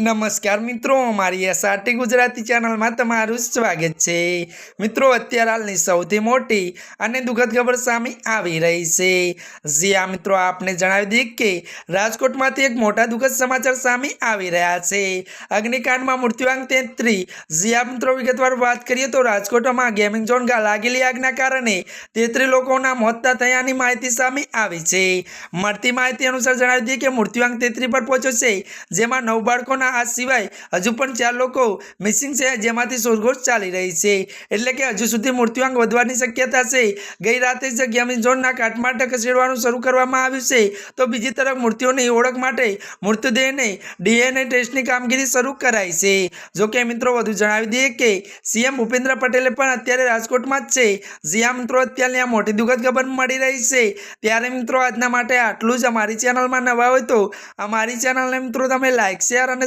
નમસ્કાર મિત્રો, મારી એસઆરટી ગુજરાતી ચેનલમાં તમારું સ્વાગત છે. મિત્રો, અત્યારે હાલની સૌથી મોટી અને દુઃખદ ખબર સામે આવી રહી છે. જે આ મિત્રો, આપને જણાવી દઈએ કે રાજકોટમાંથી એક મોટા દુઃખદ સમાચાર સામે આવી રહ્યા છે. અગ્નિકાંડમાં મૃત્યુઆંક તેત્રીસ જે આ મિત્રો, વિગતવાર વાત કરીએ તો રાજકોટમાં ગેમિંગ ઝોન લાગેલી આગના કારણે તેત્રીસ લોકોના મોતતા થયાની માહિતી સામે આવી છે. મળતી માહિતી અનુસાર જણાવી દઈએ કે મૃત્યુઆંક તેત્રીસ પર પહોંચ્યો છે, જેમાં નવ બાળકોના આ સિવાય હજુ પણ ચાર લોકો મિસિંગ છે, જેમાંથી શોધખોળ ચાલી રહી છે. એટલે કે હજુ સુધી મૃત્યુઆંક વધવાની શક્યતા છે. ગઈ રાતે જ ગેમિંગ ઝોનના કાટમાટ ખસેડવાનું શરૂ કરવામાં આવ્યું છે. તો બીજી તરફ મૃત્યુની ઓળખ માટે મૃતદેહને ડીએનએ ટેસ્ટની કામગીરી શરૂ કરાઈ છે. જોકે મિત્રો વધુ જણાવી દઈએ કે સીએમ ભૂપેન્દ્ર પટેલે પણ અત્યારે રાજકોટમાં જ છે. જ્યાં મિત્રો અત્યારની આ મોટી દુઃખદ ખબર મળી રહી છે. ત્યારે મિત્રો આજના માટે આટલું જ. અમારી ચેનલમાં નવા હોય તો અમારી ચેનલને મિત્રો તમે લાઇક શેર અને